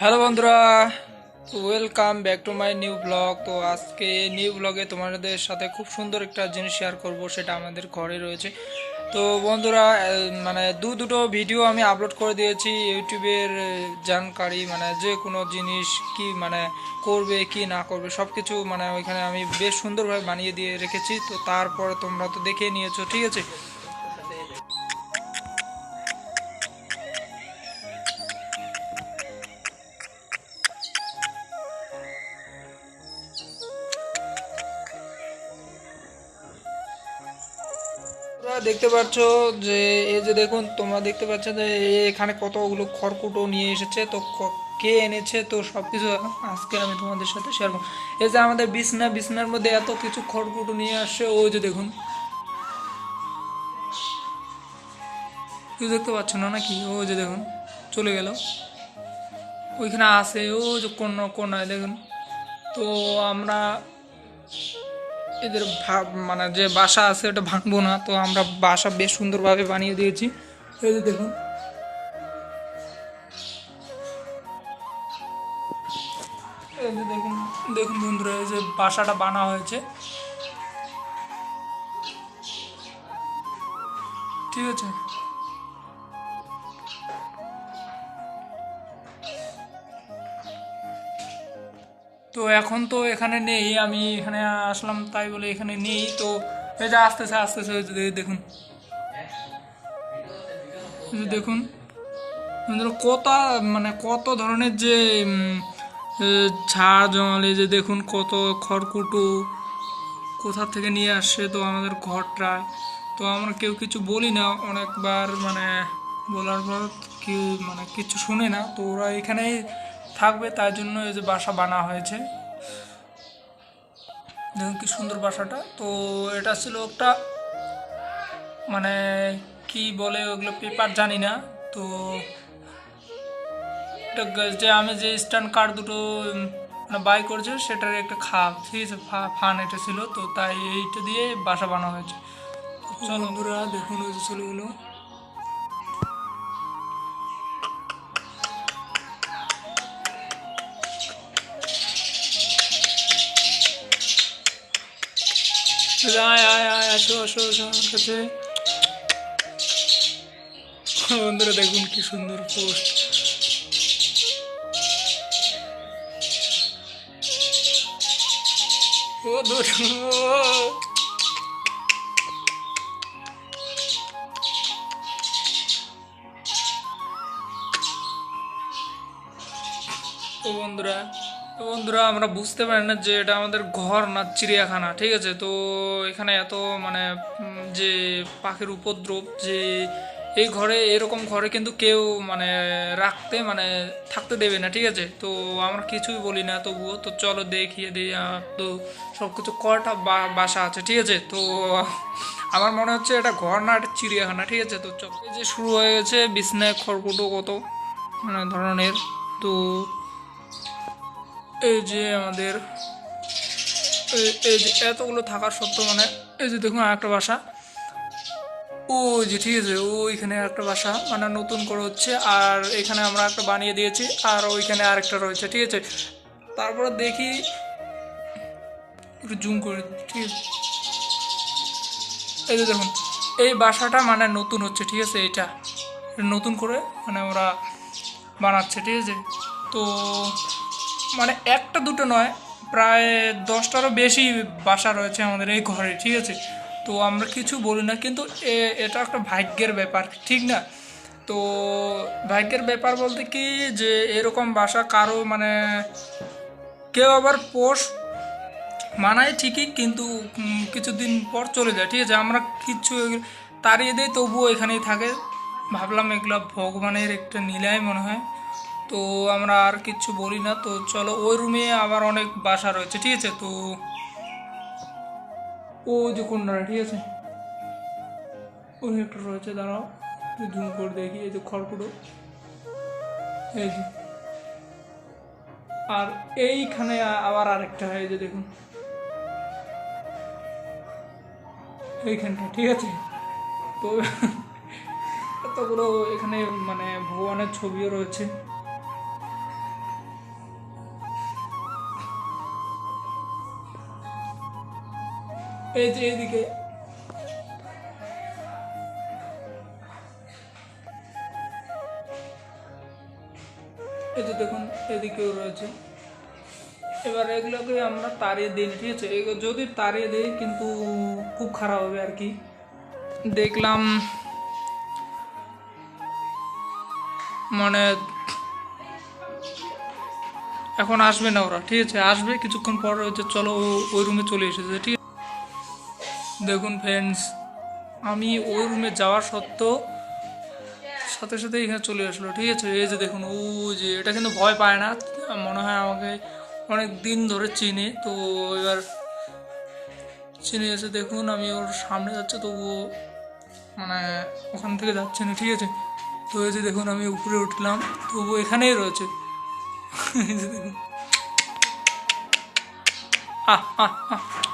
Hello বন্ধুরা welcome back to my new blog তো আজকে নিউ ব্লগে তোমাদের সাথে খুব সুন্দর একটা জিনিস শেয়ার করব, সেটা আমাদের ঘরে রয়েছে। তো বন্ধুরা মানে দু দুটো ভিডিও আমি আপলোড করে দিয়েছি ইউটিউবের জানকারি মানে যে কোনো জিনিস কি মানে করবে, কি না করবে সব কিছু মানে ওইখানে আমি বেশ সুন্দরভাবে বানিয়ে দিয়ে রেখেছি। তো তারপরে তোমরা তো দেখে নিয়েছো, ঠিক আছে? দেখতে পাচ্ছ যে, এই যে দেখুন, তোমরা দেখতে পাচ্ছ যে এখানে কতগুলো খড়কুটো নিয়ে এসেছে। তো কে এনেছে? তো সব কিছু আজকে আমি তোমাদের সাথে শেয়ার করব। এই যে আমাদের বিছনা, বিছনার মধ্যে এত কিছু খড়কুটো নিয়ে আসছে। ওই যে দেখুন। কেউ দেখতে পাচ্ছ না নাকি? ওই যে দেখুন, চলে গেল। ওইখানে আছে ও যে কোন, কোনায় দেখুন। তো আমরা এদের মানে যে বাসা আছে ওটা ভাঙবো না। তো আমরা বাসা বেশ সুন্দরভাবে বানিয়ে দিয়েছি। দেখুন। দেখুন দেখুন বন্ধুরা, এই যে বাসাটা বানা হয়েছে। ঠিক আছে? তো এখন তো এখানে নেই, আমি এখানে আসলাম তাই বলে এখানে নেই, তো এই যে আসতেছে আসতেছে দেখুন। দেখুন। কত মানে কত ধরনের যে ঝাড় জঙ্গল যে দেখুন, কত খড়কুটো কোথা থেকে নিয়ে আসছে তো আমাদের ঘরটায়। তো আমরা কেউ কিছু বলি না, অনেকবার মানে বলার পর কেউ মানে কিছু শুনে না, তো ওরা এখানেই থাকবে তাই জন্য এই যে বাসা বানা হয়েছে। দেখুন কি সুন্দর বাসাটা। তো এটা ছিল একটা মানে কি বলে ওগুলো পেপার জানি না। তো এটা যে আমি যে স্ট্যান্ড কার্ড দুটো মানে বাই করেছে সেটার একটা খাপ ঠিক আছে ফান এটা ছিল। তো তাই এইটা দিয়ে বাসা বানা হয়েছে। চলো। বন্ধুরা দেখুন ওই যে চলে গেলো আয় আয় আয় আসো আসো আসো আমার কাছে বন্ধুরা দেখুন কি সুন্দর পোস্ট ও দূর তো বন্ধুরা তো বন্ধুরা, আমরা বুঝতে পারি না যে এটা আমাদের ঘর না চিড়িয়াখানা, ঠিক আছে? তো এখানে এত মানে যে পাখির উপদ্রব, যে এই ঘরে, এরকম ঘরে কিন্তু কেউ মানে রাখতে মানে থাকতে দেবে না, ঠিক আছে? তো আমরা কিছুই বলি না, তবুও তো চলো দেখিয়ে দিই তো সব কিছু কয়টা বা- বাসা আছে, ঠিক আছে? তো আমার মনে হচ্ছে এটা ঘর না, এটা চিড়িয়াখানা, ঠিক আছে? তো চলো যে শুরু হয়ে গেছে, বিছনায় খড়কুটো কত মানে ধরনের, তো এই যে আমাদের, এই- যে এতগুলো থাকার সত্ত্বেও মানে এই যে দেখুন একটা বাসা। ও যে ঠিক আছে, ওইখানে একটা বাসা মানে নতুন করে হচ্ছে, আর এখানে আমরা একটা বানিয়ে দিয়েছি, আর ওইখানে আরেকটা রয়েছে, ঠিক আছে। তারপরে দেখি, একটু জুম করে, ঠিক আছে। এই যে দেখুন, এই বাসাটা মানে নতুন হচ্ছে, ঠিক আছে এটা নতুন করে মানে ওরা বানাচ্ছে, ঠিক আছে। তো মানে একটা দুটো নয়, প্রায় দশটারও বেশি বাসা রয়েছে আমাদের এই ঘরে, ঠিক আছে? তো আমরা কিছু বলি না, কিন্তু এটা একটা ভাগ্যের ব্যাপার, ঠিক না? তো ভাগ্যের ব্যাপার বলতে কি যে এরকম বাসা কারও মানে কেউ আবার পোষ মানায় ঠিকই, কিন্তু কিছুদিন পর চলে যায়, ঠিক আছে? আমরা এগুলো তাড়িয়ে দেয় তবুও এখানেই থাকে। ভাবলাম এগুলো ভগবানের একটা নীলায় মনে হয়। তো আমরা আর কিচ্ছু বলি না, তো চলো ওই রুমে আবার অনেক বাসা রয়েছে, ঠিক আছে? তো ও যে কোনটা ঠিক আছে? ওই একটা রয়েছে, দাঁড়াও জুম করে দেখি, এই যে খড়কুটো, এই যে। আর এইখানে আবার আরেকটা, এই যে দেখুন। এইখানটা, ঠিক আছে? তো এতগুলো এখানে মানে ভগবানের ছবিও রয়েছে। এই যে এইদিকে। এই যে দেখুন, এদিকেও রয়েছে। এবার এগুলোকে আমরা তাড়িয়ে দিই, ঠিক আছে? যদি তাড়িয়ে দিই, কিন্তু খুব খারাপ হবে আর কি। দেখলাম মানে এখন আসবে না ওরা, ঠিক আছে? আসবে কিছুক্ষণ পর যে চলো ওই রুমে চলে এসেছে, ঠিক দেখুন ফ্রেন্ডস আমি ওই রুমে যাওয়ার সত্ত্বেও সাথে সাথে এখানে চলে আসলো, ঠিক আছে? এই যে দেখুন, ও যে, এটা কিন্তু ভয় পায় না। মনে হয় আমাকে অনেক দিন ধরে চিনে, তো এবার চিনে এসে দেখুন আমি ওর সামনে যাচ্ছে, তো ও মানে ওখান থেকে যাচ্ছে না, ঠিক আছে? তো এই যে দেখুন, আমি উপরে উঠলাম, তো ও এখানেই রয়েছে। দেখুন। আহ আহ আহ।